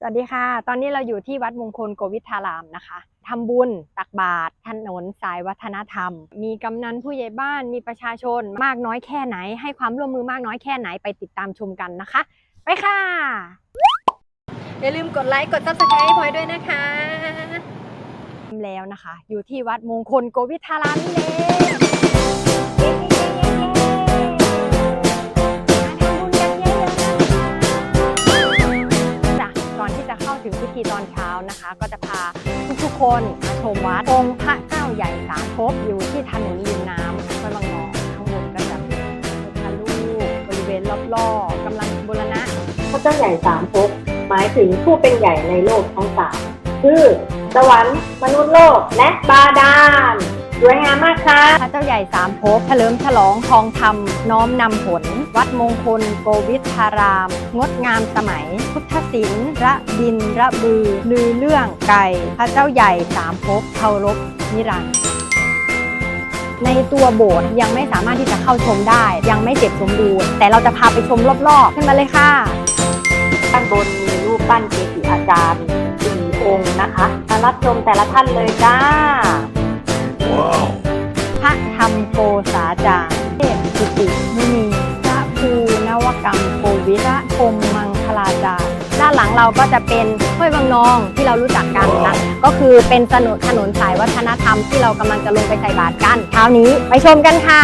สวัสดีค่ะ ตอนนี้เราอยู่ที่วัดมงคลโกวิทารามนะคะทำบุญตักบาตรถนนสายวัฒนธรรม มีกำนันผู้ใหญ่บ้านมีประชาชนมากน้อยแค่ไหน ให้ความร่วมมือมากน้อยแค่ไหนไปติดตามชมกันนะคะ ไปค่ะ อย่าลืมกดไลค์กด subscribe ให้พลอยด้วยนะคะแล้วนะคะ อยู่ที่วัดมงคลโกวิทารามนี่เอง ทีตอนเช้านะคะ ก็จะพาทุกๆคนมาชมวัดองค์พระเจ้าใหญ่สามภพอยู่ที่ถนนริมน้ำค่อยบางนองข้างบนก็จะมีพระลูกบริเวณรอบๆกำลังบูรณะพระเจ้าใหญ่สามภพหมายถึงผู้เป็นใหญ่ในโลกทั้งสามคือสวรรค์มนุษย์โลกและบาดาล สวยงามมากค่ะพระเจ้าใหญ่สามภพเฉลิมฉลองทองธรรม น้อมนำผล วัดมงคล โกวิทาราม งดงามสมัย พุทธศิลป์ระดิน ระบือ ลือเรื่องไก่ พระเจ้าใหญ่สามภพเคารพนิรันดร์ในตัวโบสถ์ยังไม่สามารถที่จะเข้าชมได้ ยังไม่เสร็จสมบูรณ์แต่เราจะพาไปชมรอบๆขึ้นมาเลยค่ะด้านบนมีรูปปั้นเกจิอาจารย์สี่องค์นะคะมารับชมแต่ละท่านเลยจ้าพระธรรม โกษาจารเทพสุติมุนีพระภูนวกรรมโควิระพรมมังคลาจารย์ด้านหลังเราก็จะเป็นห้วยบางนองที่เรารู้จักกันนะก็คือเป็นถนนถนนสายวัฒนธรรมที่เรากำลังจะลงไปใส่บาตรกันเช้านี้ไปชมกันค่ะ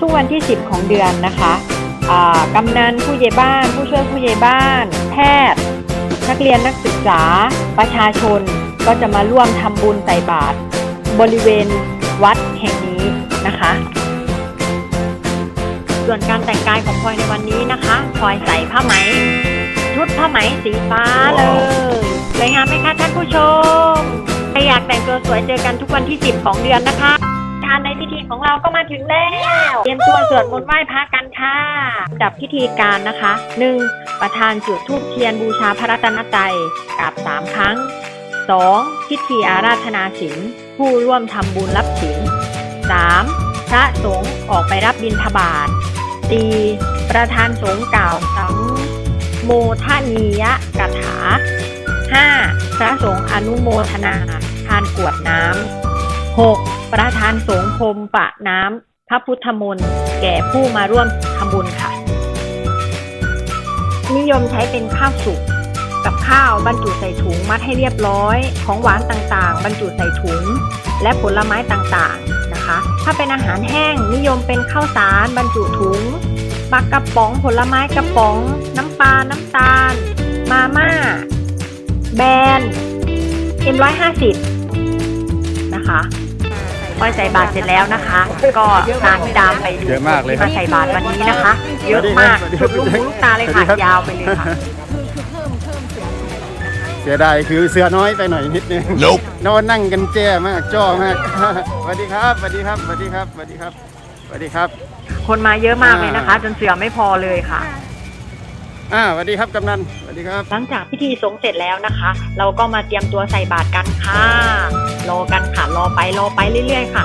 ทุกวันที่ 10 ของเดือนนะคะกำนันผู้ใหญ่บ้าน ผู้ช่วยผู้ใหญ่บ้าน แพทย์ นักเรียนนักศึกษา ประชาชนก็จะมาร่วมทำบุญใส่บาตรบริเวณวัดแห่งนี้ นะคะ ส่วนการแต่งกายของพลอยในวันนี้นะคะพลอยใส่ผ้าไหม ชุดผ้าไหมสีฟ้าเลยสวยงามไหมคะท่านผู้ชมใครอยากแต่งตัวสวยเจอกันทุกวันที่ 10 ของเดือนนะคะการในพิธีของเราก็มาถึงแล้วเตรียมตัวสวดมนต์ไหว้พระกันค่ะจับพิธีการนะคะ 1. ประธานจุดธูปเทียนบูชาพระรัตนตรัยกราบสามครั้ง 2. พิธีอาราธนาศีลผู้ร่วมทำบุญรับศีล 3. พระสงฆ์ออกไปรับบิณฑบาต 4. ประธานสงฆ์กล่าวสังโมทนียกถา 5. พระสงฆ์อนุโมทนาทานกวดน้ำ 6. ประธานสงฆ์พรมปะน้ำพระพุทธมนต์แก่ผู้มาร่วมทำบุญค่ะ นิยมใช้เป็นข้าวสุกกับข้าวบรรจุใส่ถุงมัดให้เรียบร้อย ของหวานต่างๆ บรรจุใส่ถุง และผลไม้ต่างๆ นะคะ ถ้าเป็นอาหารแห้งนิยมเป็นข้าวสารบรรจุถุงปลากระป๋องผลไม้กระป๋อง น้ำปลา น้ำตาล มาม่า แบรนด์เอ็มร้อยห้าสิบนะคะพอใส่บาตรเสร็จแล้วนะคะ ก็ตามที่ดามไปดูเยอะมากเลยที่มาใส่บาตรวันนี้นะคะ เยอะมากสวัสดีคสุรับดลูกหูลูกตาเลยสวัค่ะสดีครับยาวไปเลยค่ะ เสียดายคือเสือน้อยไปหน่อยนิดนึง Nope. นอนนั่งกันแจ้มากจ้อมากสวัสดีครับสวัสดีครับสวัสดีครับสวัสดีครับสวัสดีครับ คนมาเยอะมากเลยนะคะ จนเสือไม่พอเลยค่ะอ่าสวัสดีครับกำนันสวัสดีครับ หลังจากพิธีสงฆ์เสร็จแล้วนะคะ เราก็มาเตรียมตัวใส่บาตรกันค่ะรอกันค่ะรอไปรอไปเรื่อย ๆ ค่ะ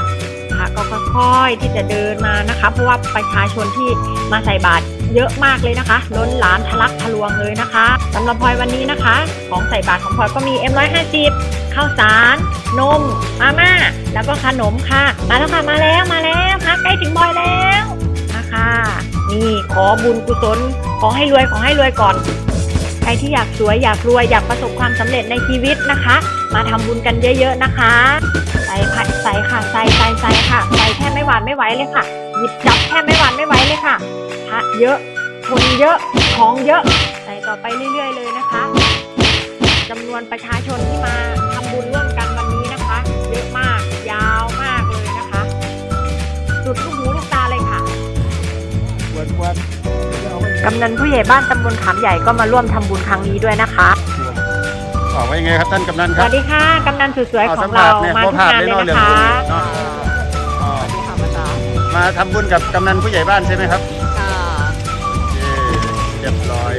พระก็ค่อยๆที่จะเดินมานะคะ เพราะว่าประชาชนที่มาใส่บาตร เยอะมากเลยนะคะ ล้นหลามทะลักทะลวงเลยนะคะสำหรับพลอยวันนี้นะคะ ของใส่บาตรของพลอยก็มี M150 ข้าวสาร นม มาม่า แล้วก็ขนมค่ะ มาแล้วค่ะ มาแล้วมาแล้วค่ะ ใกล้ถึงบอยแล้วมาค่ะนี่ขอบุญกุศลขอให้รวยขอให้รวยก่อนใครที่อยากสวยอยากรวยอยากประสบความสำเร็จในชีวิตนะคะ มาทำบุญกันเยอะๆนะคะใส่ผัดใส่ค่ะใส่ใส่ใส่ค่ะใส่แค่ไม่หวานไม่ไหวเลยค่ะ ยิบจับแค่ไม่หวานไม่ไหวเลยค่ะพระเยอะคนเยอะของเยอะใส่ต่อไปเรื่อย ๆ เลยนะคะจำนวนประชาชนที่มาทำบุญร่วมกันวันนี้นะคะ เยอะมากยาวมากเลยนะคะสุดลูกหูลูกตาเลยค่ะวันวันกำนันผู้ใหญ่บ้านตำบลขามใหญ่ก็มาร่วมทำบุญครั้งนี้ด้วยนะคะออกว่ายังไงครับท่านกำนันสครับวัสดีค่ะกำนันสุดสวยเอาขอสังมเราภาษณ์เนี่ยมาพอทุกผ่านงานเลยเลยเนาะนะเรื่องคะ ทำบุญกับกำนันผู้ใหญ่บ้านใช่ไหมครับเย้เรียบร้อย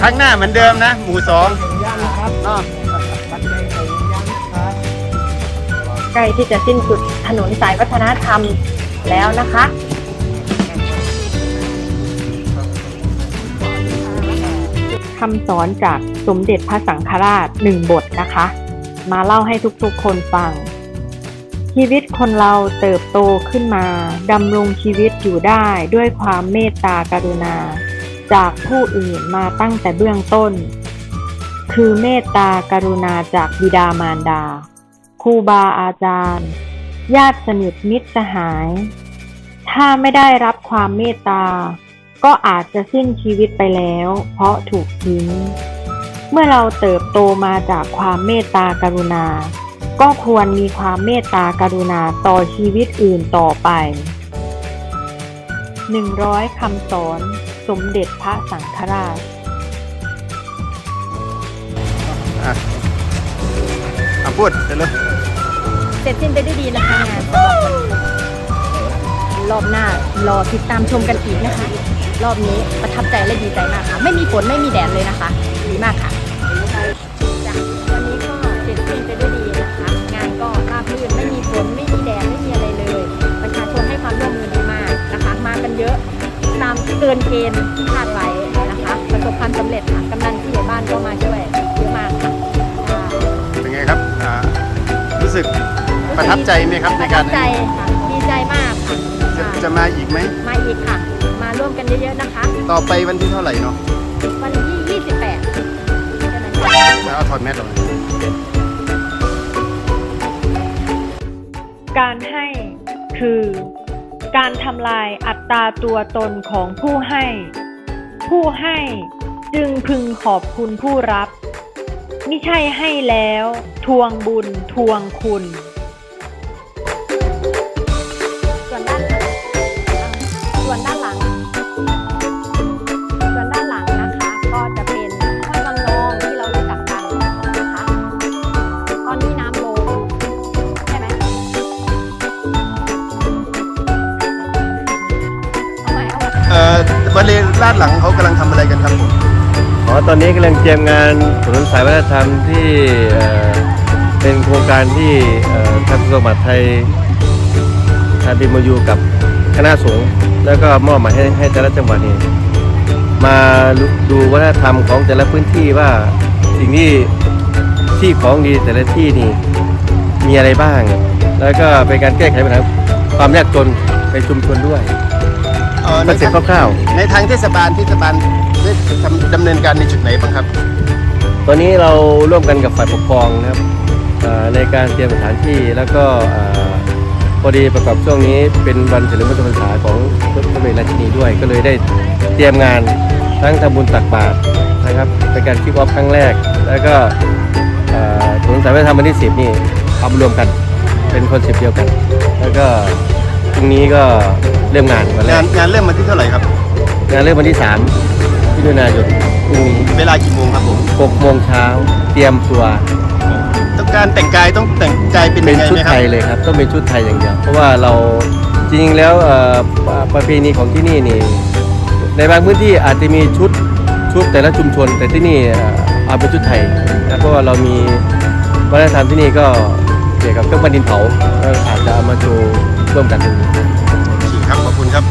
ครั้งหน้าเหมือนเดิมนะ หมู่สองเนาะใกล้ที่จะสิ้นสุดถนนสายวัฒนธรรมแล้วนะคะ คำสอนจากสมเด็จพระสังฆราชหนึ่งบทนะคะ มาเล่าให้ทุกๆคนฟัง ชีวิตคนเราเติบโตขึ้นมาดำรงชีวิตอยู่ได้ด้วยความเมตตากรุณา จากผู้อื่นมาตั้งแต่เบื้องต้น คือเมตตากรุณาจากบิดามารดาครูบาอาจารย์ ญาติสนิทมิตรสหาย ถ้าไม่ได้รับความเมตตา ก็อาจจะสิ้นชีวิตไปแล้ว เพราะถูกทิ้ง เมื่อเราเติบโตมาจากความเมตตากรุณา ก็ควรมีความเมตตากรุณาต่อชีวิตอื่นต่อไป 100 คำสอนสมเด็จพระสังฆราชอะอะพูดเดี๋ยวเลยเสร็จสิ้นไปด้วยดีนะคะงานสำหรับวันนี้รอบหน้ารอติดตามชมกันอีกนะคะ รอบนี้ประทับใจและดีใจมากค่ะ ไม่มีฝนไม่มีแดดเลยนะคะ ดีมากค่ะจ้ะ เกินเกณฑ์ที่คาดไว้นะคะ ประสบความสำเร็จค่ะกำนันผู้ใหญ่บ้านก็มาช่วยเยอะมากค่ะค่ะเป็นไงครับอ่ารู้สึกประทับใจไหมครับในการประทับใจค่ะดีใจมากค่ะจะค่ะจะมาอีกไหม มาอีกค่ะ มาร่วมกันเยอะๆนะคะ ต่อไปวันที่เท่าไหร่เนาะวันที่ 28ใช่ไหมคะแล้วเอาถอดแมสออกการให้คือ การทำลายอัตราตัวตนของผู้ให้ ผู้ให้จึงพึงขอบคุณผู้รับไม่ใช่ให้แล้ว ทวงบุญทวงคุณ ลาดหลังเขากำลังทำอะไรกันครับผมอ๋อตอนนี้กำลังเตรียมงานถนนสายวัฒนธรรมที่เอ่อเป็นโครงการที่เอ่อทางกระทรวงมหาดไทยทางดีมยูกับคณะสงฆ์แล้วก็มอบหมายให้ให้แต่ละจังหวัดนี่มาดูวัฒนธรรมของแต่ละพื้นที่ว่าสิ่งที่ที่ของดีแต่ละที่นี่มีอะไรบ้าง แล้วก็เป็นการแก้ไขปัญหาความยากจนในชุมชนด้วย อ่อคในอนเซ็ปทางต์คร่าวๆในทางเทศบาลเทศบาลได้ทำดำเนินการในจุดไหนบ้างครับตอนนี้เราร่วมกันกับฝ่ายปกครองนะครับเอ่อในการเตรียมสถานที่แล้วก็เอ่อพอดีประกอบช่วงนี้เป็นวันเฉลิมพระชนมพรรษาของพระบรมราชินีด้วย ก็เลยได้เตรียมงานทั้งทำบุญตักบาตรนะครับเป็นการคิกออฟครั้งแรก แล้วก็เอ่อถนนสายวัฒนธรรมวันที่สิบนี่เอามารวมกันเป็นคอนเซปต์เดียวกัน แล้วก็พรุ่งนี้ก็ เริ่มงานวันแรงากนงานเริ่มวันที่เท่าไหร่ครับ งานเริ่มวันที่สามมิถุนายนพรุ่งนี้เวลากี่โมงครับผมหกโมงเช้าเตรียมตัวต้องการแต่งกายต้องแต่งกายเป็นเป็ยันงไงชุดไหมคไทรับยเลยครับต้องเป็นชุดไทยอย่างเดียวเพราะว่าเราจริงๆแล้วเอ่อประประเพณีของที่นี่นี่ในบางพื้นที่อาจจะมีชุดชุดแต่ละชุมชน แต่ที่นี่เอ่อเอาเป็นชุดไทยนะเพราะว่าเรามีวัฒนธรรมที่นี่ก็เกี่ยวกับเครื่องปั้นดินเผาก็อาจจะเอามาโชว์ร่วมกันตรงนี้ครับขอบคุณ ครับ